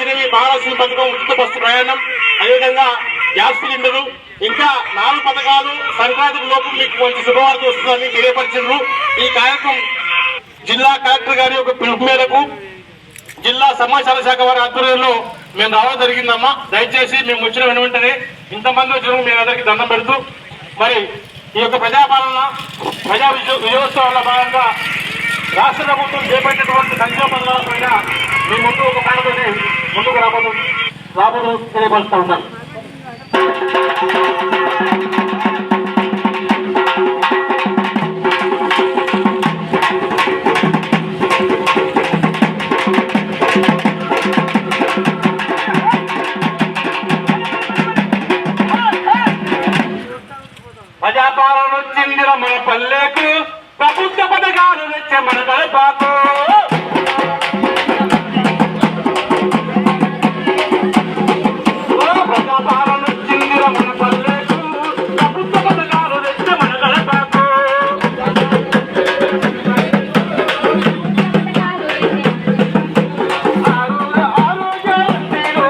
వచ్చినవి మహాలక్ష్మి పథకం ఉచిత బస్సు ప్రయాణం అదేవిధంగా గ్యాస్ సిలిండరు ఇంకా నాలుగు పథకాలు సంక్రాంతి లోపు మీకు మంచి శుభవార్త వస్తుందని తెలియపరిచారు ఈ కార్యక్రమం జిల్లా కలెక్టర్ గారి యొక్క పిలుపు మేరకు జిల్లా సమాచార శాఖ వారి ఆధ్వర్యంలో మేము రావడం జరిగిందమ్మా. దయచేసి మేము వచ్చిన వెంటనే ఇంతమంది వచ్చిన మీ అందరికీ దండం పెడుతూ మరి ఈ యొక్క ప్రజాపాలన ప్రజా విజయ- విజయోత్సవాల భాగంగా రాష్ట్ర ప్రభుత్వం చేపట్టినటువంటి సంక్షేమ పథకాల పైన మీ ముందు ఒక పాటతోనే ముందుకు రాబోతు రాబోతు తెలియపరుస్తూ ఉన్నాను.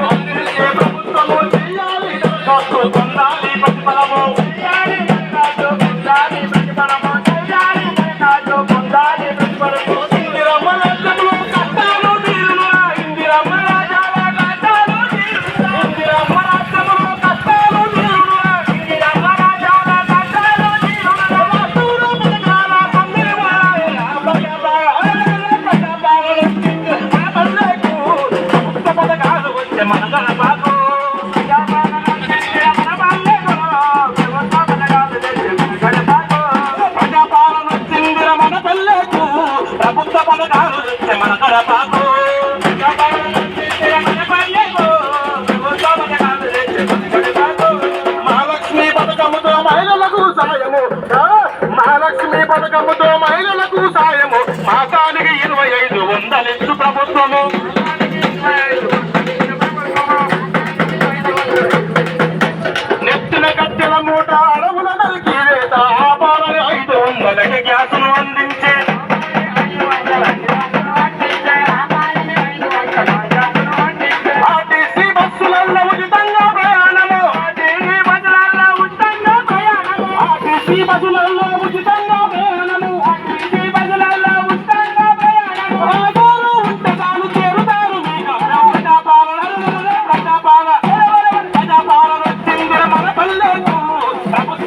అందించే ప్రభుత్వము చేయాలి. దరఖాస్తు పొందాలి ప్రతిఫలము మహాలక్ష్మి పథకముతో మహిళలకు సాయము. మహాలక్ష్మి పథకముతో మహిళలకు సాయము. మాసానికి ఇరవై ఐదు వందలిచ్చు ప్రభుత్వము. నెత్తిన కట్టెల మూట అడవుల నరికి వేత. ఆపాలని ఐదు వందలకి గ్యాసును అందించి.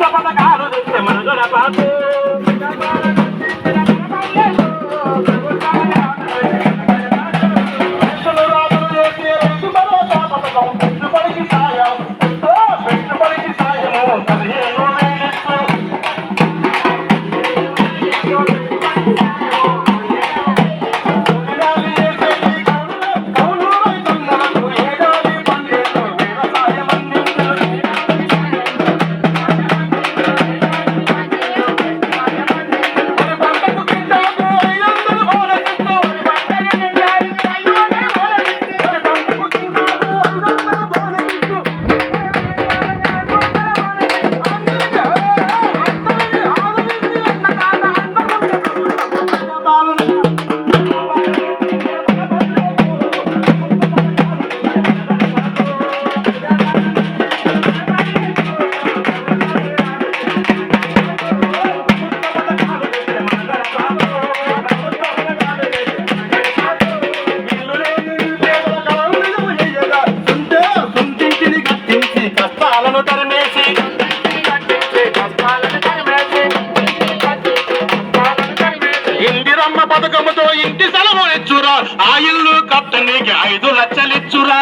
ప్రభుత్వ పథకాలు తెచ్చే మన గడపాకు కష్టాలను తరిమేసి. ఇందిరమ్మ పథకముతో ఇంటి సెలవు ఇచ్చురా ఆ ఇల్లు కట్టనికి ఐదు లక్షలిచ్చురా.